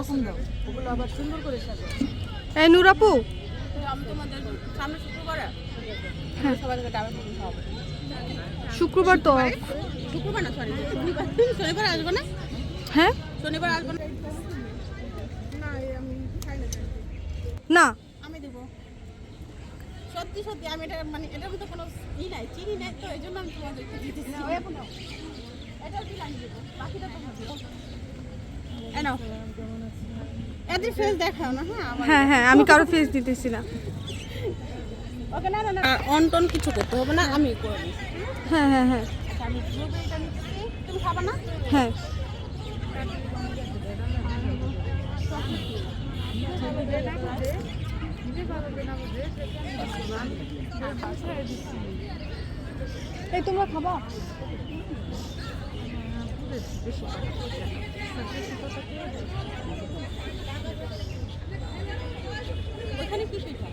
রকম দাও। ওগুলো আবার সুন্দর করে সাজাও এই নুরাপু আমি তোমাদের সামনে শুক্রবারে। হ্যাঁ। সবাইকে খাওয়াবো। শুক্রবার তো শুক্রবার না সরি শনিবার। শনিবার আসব না? হ্যাঁ? শনিবার আসব না? না আমি খাই না না। আমি দেবো। সত্যি সত্যি আমি এটা মানে এটার মধ্যে কোনো ই নাই চিনি নাই তো এই জন্য আমি তোমাদেরকে দিতেছি। এটাও কি লাগিয়ে দেবো? বাকিটা তো হবে এই নাও এদের ফেস দেখাও না হ্যাঁ হ্যাঁ হ্যাঁ আমি কারও ফেস দিতেছি না ওকে না না না। অন টন কিছু করতে হবে না আমি করে দিচ্ছি হ্যাঁ হ্যাঁ হ্যাঁ। আচ্ছা তুমি খাবা না? হ্যাঁ। এই তোমরা খাবা? ওখানে কি পিঠা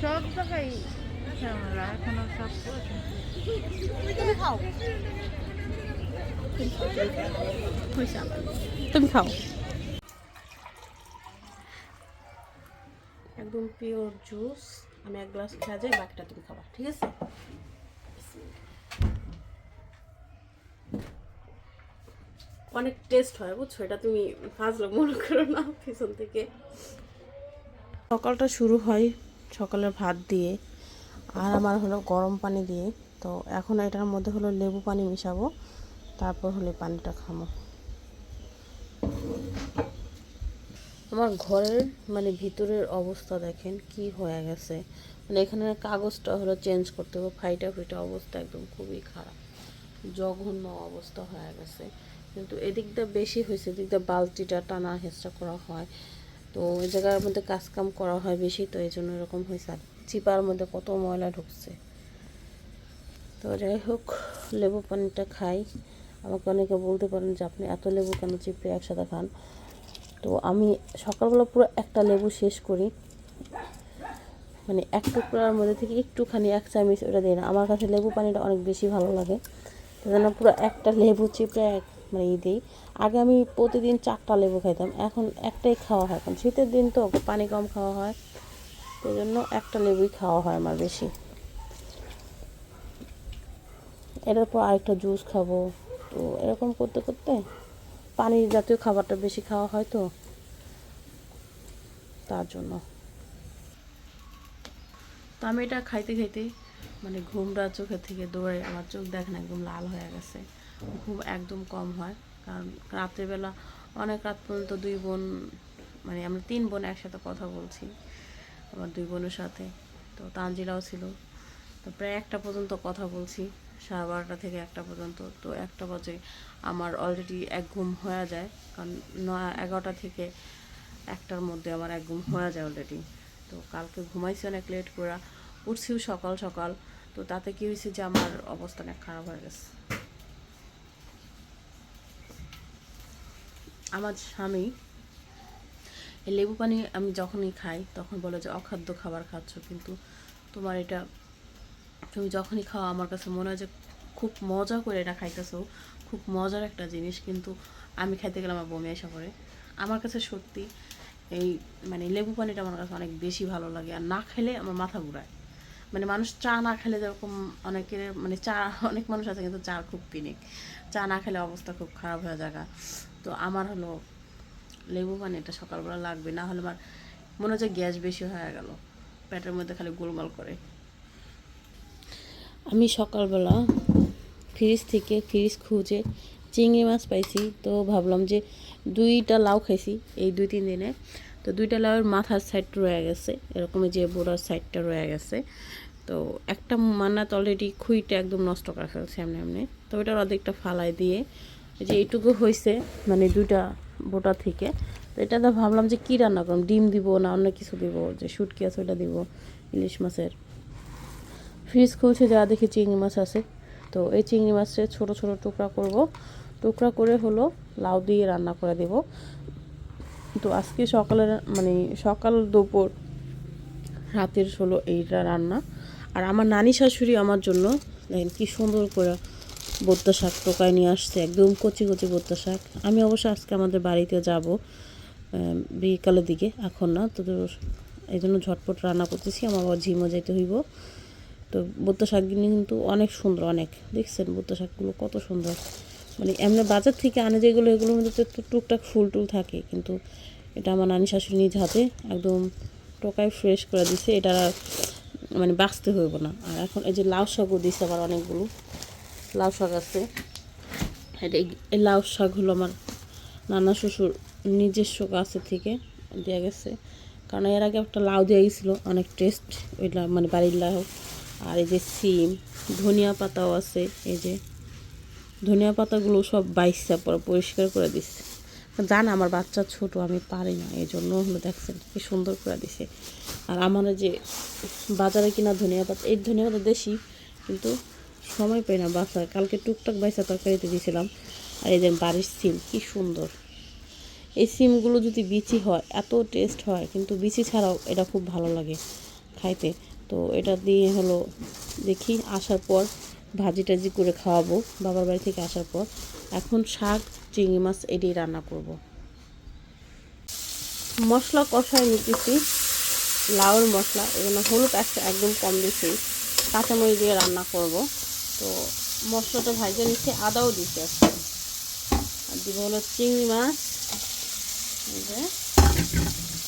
সব জায়গায় ঝামেলা এখনও সব তুমি খাও। তুমি খাও। একদম পিওর জুস আমি এক গ্লাস খেয়ে যাই বাকিটা তুমি খাবা ঠিক আছে? অনেক টেস্ট হয়, বুঝছ? এটা তুমি ফাজলে মনে করো না, পিছন থেকে। সকালটা শুরু হয় সকালের ভাত দিয়ে আর আমার হলো গরম পানি দিয়ে। তো এখন এটার মধ্যে হলো লেবু পানি মিশাবো, তারপর হলে পানিটা খামো আমার ঘরের মানে ভিতরের অবস্থা দেখেন, কি হয়ে গেছে। মানে এখানে কাগজটা হলো চেঞ্জ করতে হবে ফাইটা ফুইটা অবস্থা একদম খুবই খারাপ। জঘন্য অবস্থা হয়ে গেছে। কিন্তু এদিকটা বেশি হয়েছে, এদিকটা বালতিটা টানা হেঁচড়া করা হয়। তো ওই জায়গার মধ্যে কাজ কাম করা হয় বেশি, তো এই জন্য এরকম হয়েছে। আর চিপার মধ্যে কত ময়লা ঢুকছে। তো যাই হোক, লেবু পানিটা খাই। আমাকে অনেকে বলতে পারেন যে, আপনি এত লেবু কেন চিপড়ে একসাথে খান? তো আমি সকালবেলা পুরো একটা লেবু শেষ করি। মানে এক টুকরার মধ্যে থেকে একটুখানি, এক চামচ ওটা দিই না। আমার কাছে লেবু পানিটা অনেক বেশি ভালো লাগে। তো যেন পুরো একটা লেবু চিপড়ে এক মানে ই দিই। আগে আমি প্রতিদিন চারটা লেবু খাইতাম, এখন একটাই খাওয়া হয়। এখন শীতের দিন তো পানি কম খাওয়া হয় সেই জন্য একটা লেবুই খাওয়া হয় আমার বেশি। এটার পর আরেকটা জুস খাব। তো এরকম করতে করতে পানি জাতীয় খাবারটা বেশি খাওয়া হয় তো, তার জন্য। তো আমি এটা খাইতে খাইতে মানে ঘুমটা চোখের থেকে দৌড়ে আমার চোখ দেখেন একদম লাল হয়ে গেছে। ঘুম একদম কম হয়। কারণ রাত্রেবেলা অনেক রাত পর্যন্ত দুই বোন মানে আমরা তিন বোন একসাথে কথা বলছি, আমার দুই বোনের সাথে। তো তানজিরাও ছিল। তো প্রায় একটা পর্যন্ত কথা বলছি, সাড়ে বারোটা থেকে একটা পর্যন্ত। তো একটা বাজে আমার অলরেডি এক ঘুম হয়ে যায়, কারণ এগারোটা থেকে একটার মধ্যে আমার এক ঘুম হয়ে যায় অলরেডি তো কালকে ঘুমাইছি অনেক লেট করে, উঠছিও সকাল সকাল। তো তাতে কী হয়েছে যে আমার অবস্থা অনেক খারাপ হয়ে গেছে। আমার স্বামী এই লেবু পানি আমি যখনই খাই, তখন বলে যে, অখাদ্য খাবার খাচ্ছ। কিন্তু তোমার এটা তুমি যখনই খাও, আমার কাছে মনে হয় যে, খুব মজা করে এটা খাইতেছো। খুব মজার একটা জিনিস। কিন্তু আমি খাইতে গেলে আমার বমি আসা করে আমার কাছে সত্যি এই মানে লেবু পানিটা আমার কাছে অনেক বেশি ভালো লাগে। আর না খেলে আমার মাথা ঘুরায়। মানে মানুষ চা না খেলে যেরকম অনেকের মানে চা, অনেক মানুষ আছে কিন্তু চা খুব পিনিক। চা না খেলে অবস্থা খুব খারাপ হয়ে যাগা তো আমার হলো লেবু পানিটা সকালবেলা লাগবে, না হলে আমার মনে হচ্ছে গ্যাস বেশি হয়ে গেল। পেটের মধ্যে খালি গোলমাল করে। আমি সকালবেলা ফ্রিজ থেকে ফ্রিজ খুঁজে চিংড়ি মাছ পাইছি, তো ভাবলাম যে দুইটা লাউ খাইছি এই দুই তিন দিনে। তো দুইটা লাউয়ের মাথার সাইড রয়ে গেছে এরকম যে বোড়ার সাইডটা রয়ে গেছে। তো একটা মান্নাত অলরেডি খুইটা একদম নষ্ট করে ফেলছে এমনি এমনি। তো ওইটার অর্ধেকটা ফালাই দিয়ে যে এইটুকু হয়েছে মানে দুইটা বোটা থেকে। তো এটা তো ভাবলাম যে কী রান্না করলাম ডিম দিব না অন্য কিছু দিব? যে শুটকি আছে ওটা দিব, ইলিশ মাছের। ফ্রিজ খুলছে, যা দেখি চিংড়ি মাছ আছে। তো এই চিংড়ি মাছের ছোট ছোট টুকরা করব। টুকরা করে হলো লাউ দিয়ে রান্না করে দেব। তো আজকে সকালের মানে সকাল দুপুর, রাতের হলো এইটা রান্না। আর আমার নানি শাশুড়ি আমার জন্য, দেখেন কি সুন্দর করে বোদ্দা শাক টোকায় নিয়ে আসছে, একদম কচি কচি বোদ্দা শাক। আমি অবশ্য আজকে আমাদের বাড়িতে যাব বিকালের দিকে, এখন না, তো এই জন্য ঝটপট রান্না করতেছি, আমার আবার ঝিমো যেতে হইব। তো বুত্তা শাকগুলি কিন্তু অনেক সুন্দর, অনেক। দেখছেন বুত্তা শাকগুলো কত সুন্দর। মানে এমনি বাজার থেকে আনে যেগুলো এগুলোর মধ্যে তো টুকটাক ফুল টুল থাকে, কিন্তু এটা আমার নানি শাশুড়ি নিজ হাতে একদম টোকায় ফ্রেশ করে দিছে এটা মানে বাঁচতে হইব না। আর এখন এই যে লাউ শাকও দিছে আবার অনেকগুলো। লাউ শাক আছে। এই- লাউ শাক হলো আমার নানা শ্বশুর নিজস্ব গাছের থেকে দেওয়া গেছে। কারণ এর আগে একটা লাউ দেওয়া গেছিল, অনেক টেস্ট ওই মানে বাড়ির লাউ। আর এই যে সিম, ধনিয়া পাতাও আছে, এই যে ধনিয়া পাতাগুলো সব বাইসা পরে পরিষ্কার করে দিচ্ছে জান আমার বাচ্চা ছোট, আমি পারি না, এই জন্য হলো দেখছেন কি সুন্দর করে দিছে। আর আমার যে বাজারে কিনা ধনিয়া পাতা, এই ধনিয়া পাতা দেশি, কিন্তু সময় পাই না বাসার কালকে টুকটাক বাইসা তরকারিতে দিয়েছিলাম আর যে বাড়ির সিম, কি সুন্দর। এই সিমগুলো যদি বিচি হয়, এত টেস্ট হয়, কিন্তু বিচি ছাড়াও এটা খুব ভালো লাগে খাইতে। তো এটা দিয়ে হলো দেখি, আসার পর ভাজি টাজি করে খাওয়াবো, বাবার বাড়ি থেকে আসার পর। এখন শাক, চিংড়ি মাছ এটি রান্না করব। মশলা কষায় নিতেছি, লাউর মশলা। এজন্য হলুদ একটা একদম কম দিছি। কাঁচামরিচ দিয়ে রান্না করব। তো মশলাটা ভাজে নিচ্ছে, আদাও দিচ্ছি আসছে আর দিব হলো চিংড়ি মাছ।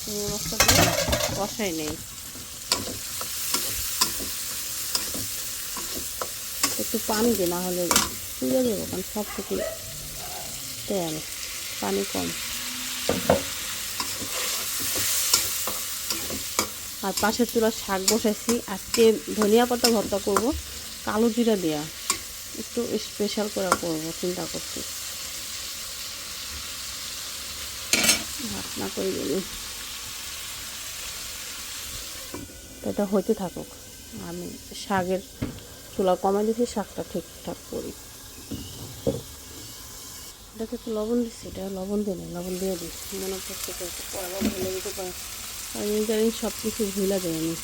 চিংড়ি মাছটা দিয়ে কষাই নেই। একটু পানি দিই না হলে চুলে দেবো কারণ সব থেকে তেল, পানি কম। আর পাশের চুলা শাক বসাইছি। আজকে ধনিয়া পাতা ভর্তা করব। কালো জিরা দেয়া একটু স্পেশাল করে করব, চিন্তা করছি। ভাত না করে দিলি এটা হইতে থাকুক, আমি শাকের চুলা কমাই দিয়েছি শাকটা ঠিকঠাক করি। এটাকে একটু লবণ দিচ্ছি এটা লবণ দিয়ে নেই, লবণ দিয়ে দিই। মনে করছে তো একটু পরে দিতে পারে। আর সব কিছু ভুলে যাই আমি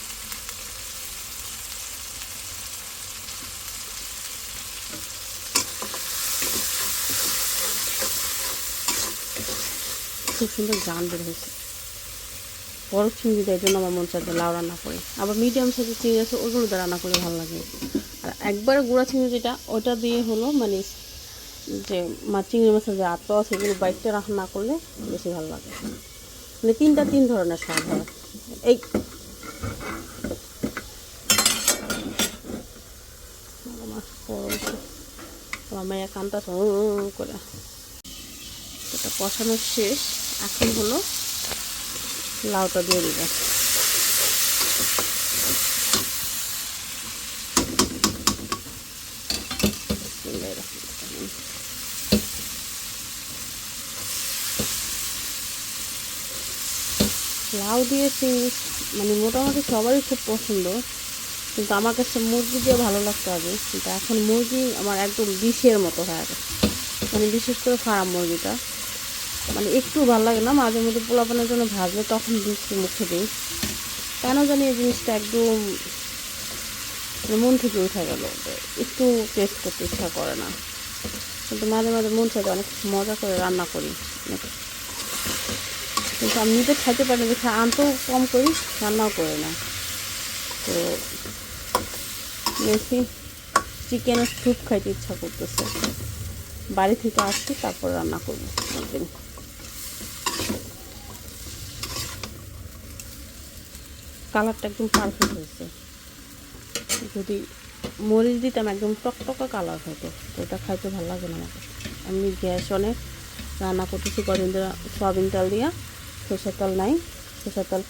খুব সুন্দর গান বের হয়েছে। বড় চিংড়ি দেয় জন্য আমার মন চাচ্ছে লাউ রান্না করে। আবার মিডিয়াম সাইজের চিংড়ি আছে, ওগুলো দিয়ে রান্না করলে ভালো লাগে। আর একবারে গুঁড়া চিংড়ি যেটা ওটা দিয়ে হলো মানে যে মাছ চিংড়ি মাছের যে আত্ম সেগুলো বাইকটা রান্না করলে বেশি ভালো লাগে। মানে তিনটা তিন ধরনের স্বাদ হয়। এই আমার আমার কান্তা করে। কষানো শেষ। এখন হলো লাউটা দিয়ে দিবে। লাউ দিয়ে চিংড়ি মানে মোটামুটি সবারই খুব পছন্দ, কিন্তু আমার কাছে মুরগি দিয়ে ভালো লাগতো আগে, কিন্তু এখন মুরগি আমার একদম বিষের মতো হয়ে গেছে। মানে বিশেষ করে ফার্ম মুরগিটা। মানে একটু ভালো লাগে না, মাঝে মধ্যে পোলাপানের জন্য ভাজলে তখন দিচ্ছি মুখে দিই। কেন জানি এই জিনিসটা একদম মানে মন থেকে উঠে গেল একটু টেস্ট করতে ইচ্ছা করে না। কিন্তু মাঝে মাঝে মন চাইতে অনেক মজা করে রান্না করি। কিন্তু আমি নিজে খাইতে পারি না, দেখে আনতেও কম করি, রান্নাও করি না। তো বেশি চিকেনের স্যুপ খাইতে ইচ্ছা করতেছে। বাড়ি থেকে আসছি তারপর রান্না করব। কালারটা একদম পারফেক্ট হয়েছে। যদি মরিচ দিতাম, একদম টকটকা কালার হতো। তো এটা খাইতে ভালো লাগে না আমাকে। আমি গ্যাস অনেক রান্না করতেছি কদিন সয়াবিন তেল দিয়া। সরষের তেল নাই। সরষের তেল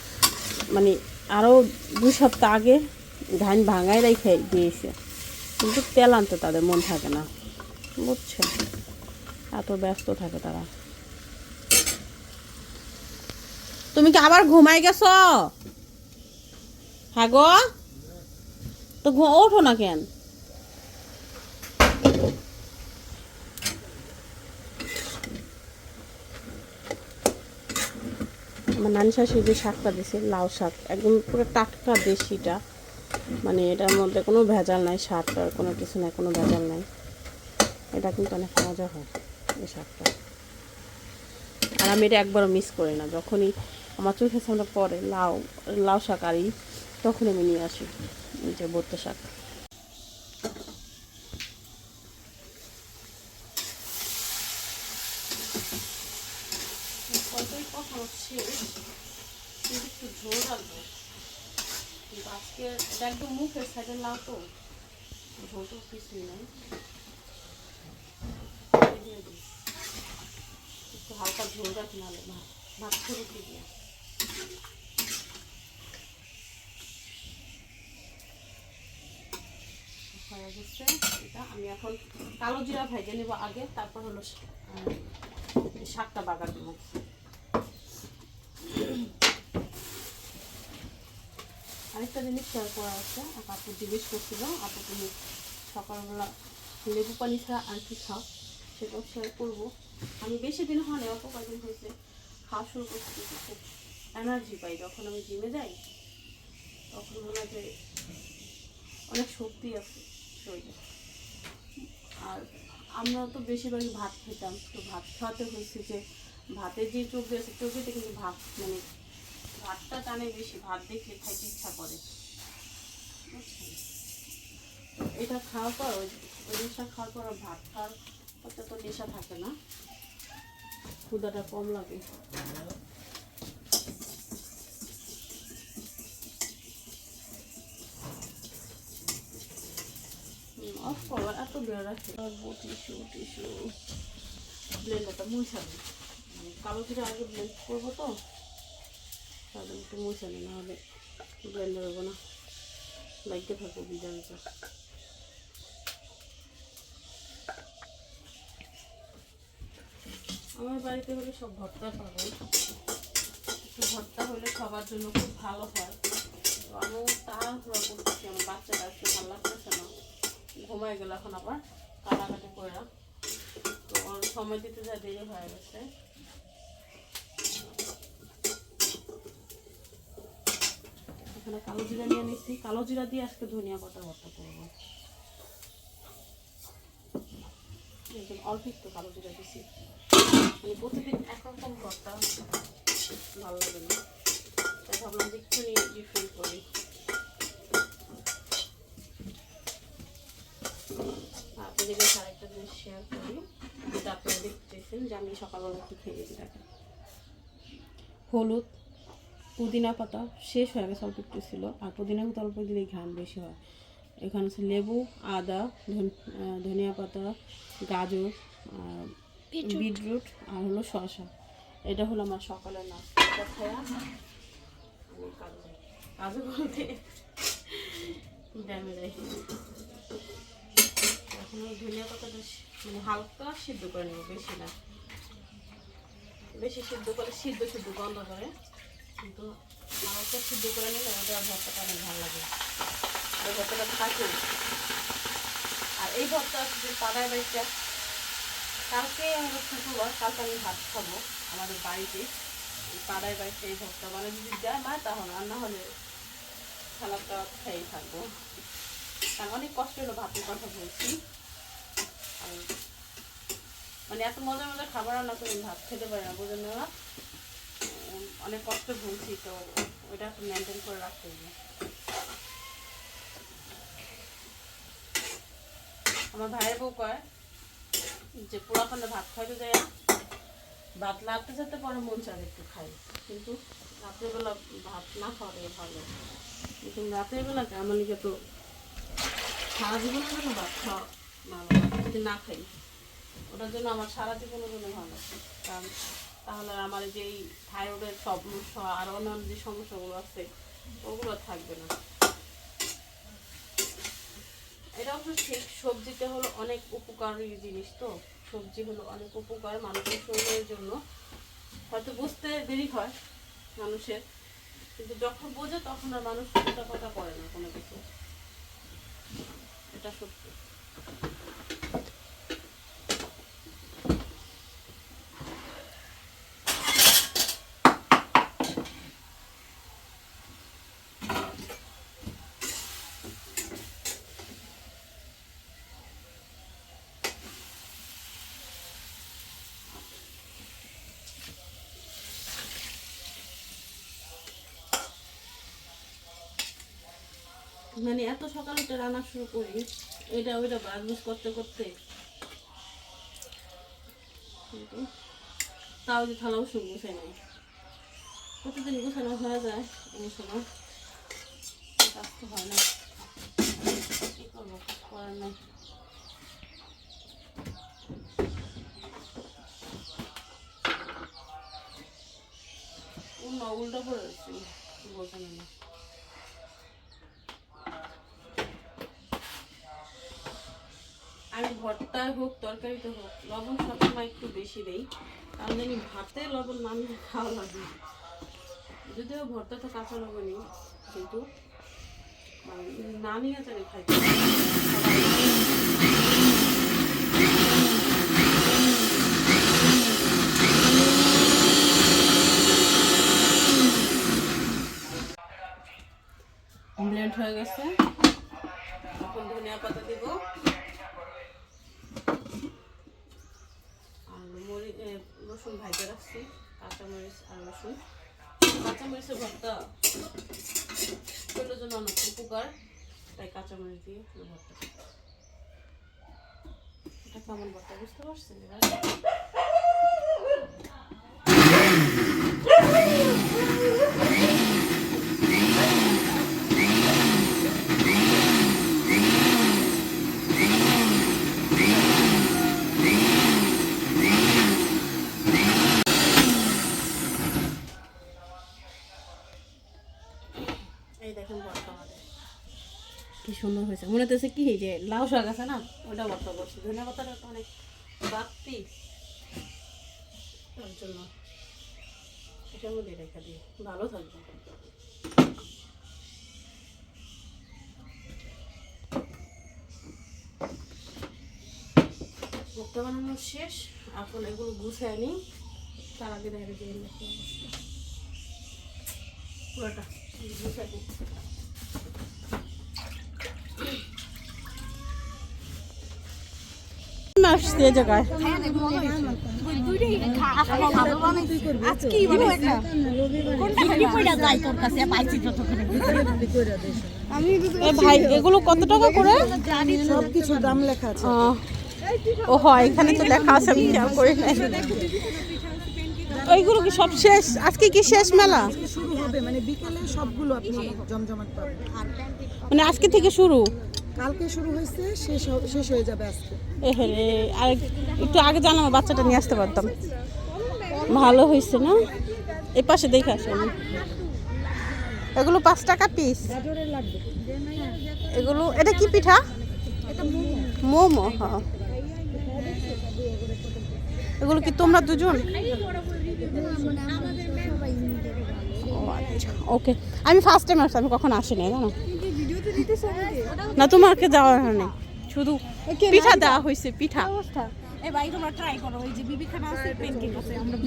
মানে আরও দুই সপ্তাহ আগে ধান ভাঙাই রেখে দিয়েছে। কিন্তু তেল আনতে তাদের মন থাকে না। বুঝছে এত ব্যস্ত থাকে তারা। তুমি কি আবার ঘুমাই গেছো? হ্যাঁ গো তো ওঠো না কেন? আমার নানি শাশুড়ি যে শাকটা দিছে, লাউ শাক, একদম পুরো টাটকা দেশিটা। মানে এটার মধ্যে কোনো ভেজাল নাই সারটার কোনো কিছু নাই, কোনো ভেজাল নাই। এটা কিন্তু অনেক মজা হয়, এই শাকটা। আর আমি এটা একবারও মিস করি না। যখনই আমার চোখের সামনে পরে লাউ লাউ শাক আর ই, তখন আমি নিয়ে আসি এই যে বত্ত শাক। কতই কথা হচ্ছে একটু ঝোল রাখব আজকে এটা একদম মুখের সাইডে লাউ তো ঝোল তো কিছুই নাই। একটু হালকা ঝোল রাখি নাহলে ভাত ভাত রুটি দিয়ে আরেকটা জিনিস শেয়ার করছিল, আপু সকালবেলা লেবু পানি ছাড়া আর কি খাও? সেটাও শেয়ার করব। আমি বেশি দিন না অল্প কয়েকদিন হয়েছে। খাওয়া শুরু করছি। এনার্জি পাই, যখন আমি জিমে যাই, তখন মনে হয় যে অনেক শক্তি আছে শরীরে। আর আমরা তো বেশিরভাগই ভাত খেতাম, তো ভাত খাওয়াতে হয়েছে যে ভাতের যে চর্বি আছে, চর্বিতে কিন্তু ভাত মানে ভাতটা টানে বেশি, ভাত দেখলে খাইতে ইচ্ছা করে। এটা খাওয়ার পর, ওই জিনিসটা খাওয়ার পর ভাত খাওয়ার অত তো নেশা থাকে না। ক্ষুদাটা কম লাগে। অফ করো এত বেড়ে রাখে টিস্যু টিস্যু ব্লেন্ডারটা মুছাবে কালো জিরা আগে ব্লেন্ড করব তো। তাহলে একটু মুছাবে না হলে ব্লেন্ডার হব না। লাগতে থাকব বিজানটা আমার বাড়িতে হলে সব ভর্তা পাবো ভর্তা হলে খাবার জন্য খুব ভালো হয়। তো আমিও তাড়াহুড়া করতেছি আমার বাচ্চাটা একটু ভালো লাগতেছে না। ঘুমায় গেল এখন আবার কাটাকাটি করে তো ওর সময় দিতে যা দেরি হয়ে গেছে। এখানে কালো জিরা নিয়ে নিচ্ছি। কালো জিরা দিয়ে আজকে ধনিয়া পাতা ভর্তা করব। একদম অল্প একটু কালো জিরা দিছি। মানে প্রতিদিন একরকম ভর্তা, ভালো লাগে না। তাই ভাবলাম যে একটু নিয়ে ডিফারেন্ট করি। আপনাদের কাছে আরেকটা জিনিস শেয়ার করি যেটা আপনারা দেখতেছেন যে আমি সকালবেলা কি খেয়ে গেছি দেখেন। হলুদ পুদিনা পাতা শেষ হয়ে গেছে অল্প একটু ছিল। আর পুদিনা পাতা অল্প দিলে ঘাম বেশি হয়। এখানে হচ্ছে লেবু আদা ধন- ধনিয়া পাতা গাজর বিটরুট। আর হলো শসা। এটা হলো আমার সকালের নাস্তা। কাজে। কাজে বলতে ড্যামে যাই। এখন ওই ধনিয়া পাতাটা মানে হালকা সিদ্ধ করে নেব বেশি না। বেশি সিদ্ধ করে সিদ্ধ সিদ্ধ গন্ধ করে। কিন্তু হালকা সিদ্ধ করে নিলে ওটা ভর্তাটা অনেক ভালো লাগে। ওই ভর্তাটা থাকে আর এই ভর্তা যে পাড়ায় বাড়িটা কালকে হলো শুক্রবার, কালকে আমি ভাত খাব আমাদের বাড়িতে। পাড়ায় বাড়িতে এই ভর্তা মানে যদি দেয় মা, তাহলে আর না হলে খালাপটা খেয়েই থাকব। অনেক কষ্ট হলো ভাতের কথা বলছি। মানে এত মজার মজার খাবার রান্না করে ভাত খেতে পারি না বোঝেন না? অনেক কষ্ট বলছি তো ওইটা একটু মেনটেন করে রাখতে হবে। আমার ভাইয়ের বউ কয় যে পোড়াখানে ভাত খাইতে যায় ভাত লাগতে যেতে পরে, মন চায় একটু খাই। কিন্তু রাত্রেবেলা ভাত না খাওয়াটাই ভালো। কিন্তু রাতের বেলা আমার লিগে তো সারা জীবনের জন্য ভাত খাওয়া ভালো, যদি না খাই, ওটার জন্য আমার সারা জীবনের জন্য ভালো কারণ তাহলে আমার যে এই থাইরয়েডের সমস্যা আর অন্যান্য যে সমস্যাগুলো আছে, ওগুলো থাকবে না। এটা অবশ্য ঠিক, সবজিতে হলো অনেক উপকারী জিনিস তো। সবজি হলো অনেক উপকার মানুষের শরীরের জন্য। হয়তো বুঝতে দেরি হয় মানুষের, কিন্তু যখন বোঝে তখন আর মানুষ কথা কথা করে না কোনো কিছু। এটা সত্যি। মানে এত সকালে এটা রান্না শুরু করি, এটা ওইটা বাজবুজ করতে করতে। কিন্তু তাও যে থালা বাসন গুছাই নাই। প্রতিদিন গুছানো হয়ে যায় এই সময় তো হয় না। কি করব করার নাই। উল্টা না। আমি ভর্তা হোক তরকারিতে হোক, লবণ সবসময় একটু বেশি দেই। কারণ জানি ভাতে লবণ না খাওয়া লাগে যদিও ভর্তা তো কাঁচা লবণই কিন্তু না নিয়ে জানি ব্লেন্ড হয়ে গেছে। এখন ধনিয়া পাতা দিব। রসুন ভাজতে রাখছি, কাঁচামরিচ আর রসুন। কাঁচামরিচের ভর্তা শরীরের জন্য অনেক উপকার, তাই কাঁচামরিচ দিয়ে ভর্তা এটা কেমন ভর্তা, বুঝতে পারছেন এবার? এই দেখেন ভর্তা আমাদের কি সুন্দর হয়েছে। মনে হচ্ছে কি যে লাউ শাক আছে না ওটা ভর্তা করছি। ধনিয়া পাতাটা অনেক বাড়তি। তার জন্য এটার মধ্যে ভালো থাকবে। ভর্তা বানানো শেষ। এখন এগুলো গুছায় নিই। তার আগে দেখা দিয়ে পুরোটা গুছাই আসছে জায়গায় ভাই এগুলো কত টাকা করে? কিছু দাম লেখা আছে। ও হয় এখানে তো লেখা আছে আমি খেয়াল করি নাই। ওইগুলো কি সব শেষ? আজকে কি শেষ মেলা? শুরু হবে মানে বিকেলে সবগুলো আপনি জমজমাট পাবেন। মানে আজকে থেকে শুরু? কালকে শুরু হয়েছে শেষ শেষ হয়ে যাবে আজকে। রে আর একটু আগে জানো আমার বাচ্চাটা নিয়ে আসতে পারতাম। ভালো হয়েছে না? এ পাশে দেখে আসি আমি। এগুলো পাঁচ টাকা পিস এগুলো এটা কি পিঠা? মোমো হ্যাঁ। এগুলো কি তোমরা দুজন? ও আচ্ছা ওকে। আমি ফার্স্ট টাইম আসছি আমি কখন আসিনি জানো? না তোমাকে যাওয়ার নেই। শুধু পিঠা দেওয়া হয়েছে পিঠা।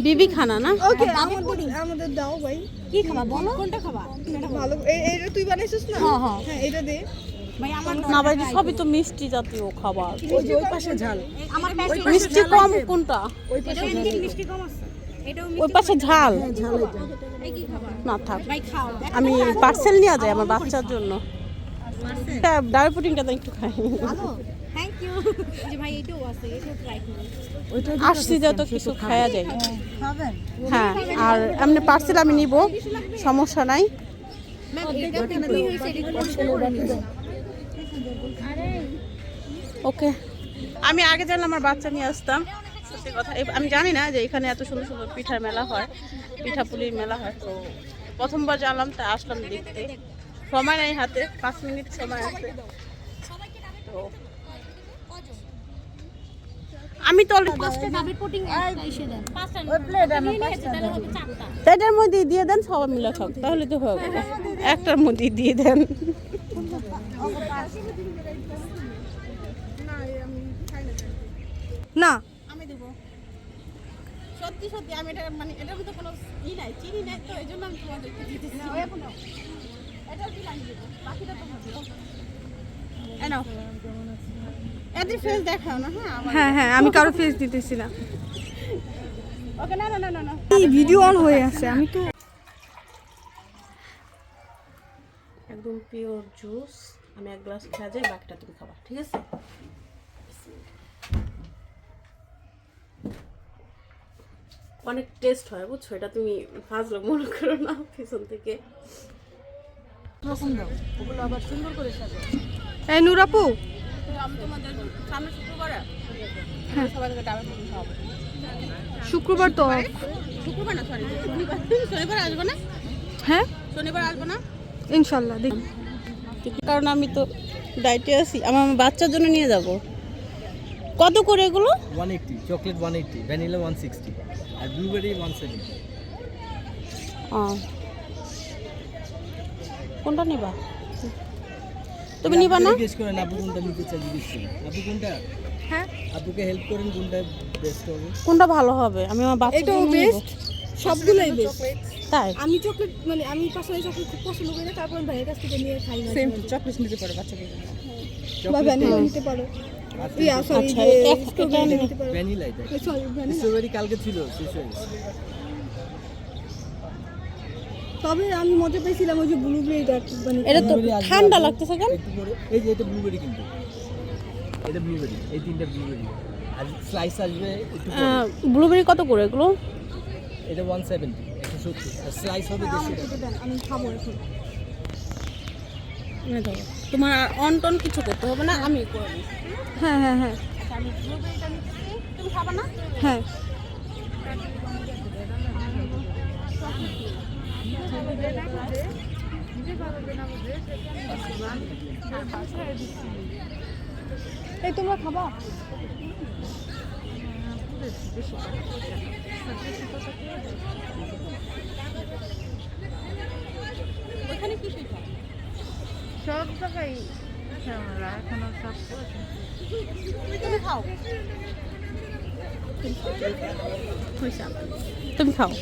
বিবি খানা না? ওকে আমাদের আমাদের দাও ভাই। কি খাবা বলো? কোনটা খাবা? ভালো। এই তুই বানাইছিস না? হ্যাঁ হ্যাঁ। এটা দে। না ভাই সবই তো মিষ্টি জাতীয় খাবার। ওই যে ওই পাশে ঝাল। মিষ্টি কম কোনটা? ওই পাশে ওই পাশে ঝাল। ঝাল না থাক। আমি পার্সেল নিয়ে যাই আমার বাচ্চার জন্য। হ্যাঁ ডাল পুটিংটা তো একটু খাই। ওইটা আসছি যত কিছু খাওয়া যায়। হ্যাঁ আর এমনি পার্সেল আমি নিব সমস্যা নাই। ওকে আমি আগে জানলে আমার বাচ্চা নিয়ে আসতাম। সত্যি কথা আমি জানি না যে এখানে এত সুন্দর সুন্দর পিঠার মেলা হয় পিঠাপুলির মেলা হয়। তো প্রথমবার জানলাম তাই আসলাম দেখতে। সময় নাই হাতে পাঁচ মিনিট সময় আছে। তো আমি তো এটার মধ্যে দিয়ে দেন সবাই মিলে খাও তাহলে তো গেল একটার মধ্যে দিয়ে দেন। না। আমি দেব। সত্যি সত্যি আমি এটা মানে এটার মধ্যে কোনো ই নাই চিনি নাই তো এই জন্য আমি তোমাদেরকে দিতেছি। এদের ফেস দেখাও না হ্যাঁ হ্যাঁ হ্যাঁ আমি কারও ফেস দিতেছি না ওকে না না না না না। এই ভিডিও অন হয়ে আছে? আমি তো একদম পিওর জুস আমি এক গ্লাস খেয়ে যাই বাকিটা তুমি খাবা ঠিক আছে? অনেক টেস্ট হয় বুঝছ? এটা তুমি ফাজলো মনে করো না পিছন থেকে। রকম দাও। ওগুলো আবার সুন্দর করে সাজাও। এই নুরাপু আমি তোমাদের সামনে শুক্রবারে সবাই থেকে ফুল খাওয়াবো। শুক্রবার তো শুক্রবার না সরি শনিবার। শনিবার আসব না? হ্যাঁ? শনিবার আসব না? ইনশাল্লাহ দেখি। কারণ আমি তো ডাইটে আছি আমার আমার বাচ্চার জন্য নিয়ে যাব। কত করে এগুলো? One eighty chocolate one eighty vanilla one sixty আর ব্লুবেরি ওয়ান সেভেন্টি। কোনটা নিবা? তুমি নিবা না? জিজ্ঞেস করেন আপু কোনটা নিতে চাই জিজ্ঞেস করেন আপু কোনটা? হ্যাঁ। আপুকে হেল্প করেন কোনটা বেস্ট হবে? কোনটা ভালো হবে? আমি আমার বাচ্চার এটাও বেস্ট সবগুলোই বেস্ট তাই? আমি চকলেট মানে আমি পার্সোনালি চকলেট খুব পছন্দ করি না তারপর আমি ভাইয়ের কাছ থেকে নিয়ে খাই না সেম চকলেট নিতে পারো বাচ্চাকে। বা ভ্যানিলা নিতে পারো। আচ্ছা, যে এক- এটা নিতে পারো। ভ্যানিলা এটা। সরি ভ্যানিলা কালকে ছিল শেষ হয়ে গেছে। তবে আমি মজা পেয়েছিলাম ওই যে ব্লুবেরিটা মানে এটা তো ঠান্ডা লাগতেছে কেন? এই যে এটা ব্লুবেরি কিন্তু। এটা ব্লুবেরি এই তিনটা ব্লুবেরি আর স্লাইস আসবে একটু ব্লুবেরি কত করে এগুলো? এটা ওয়ান সেভেন্টি একশো সত্তর। আর স্লাইস হবে দেড়শো টাকা আমি খাব এখন। তোমার অন টন কিছু করতে হবে না আমি করে হ্যাঁ হ্যাঁ হ্যাঁ। আমি ব্লুবেরিটা নিচ্ছি। তুমি খাবা না? হ্যাঁ। এই তোমরা খাবা? ওখানে কি সেটা সব জায়গায় ঝামেলা এখনও সব তুমি খাও। তুমি খাও।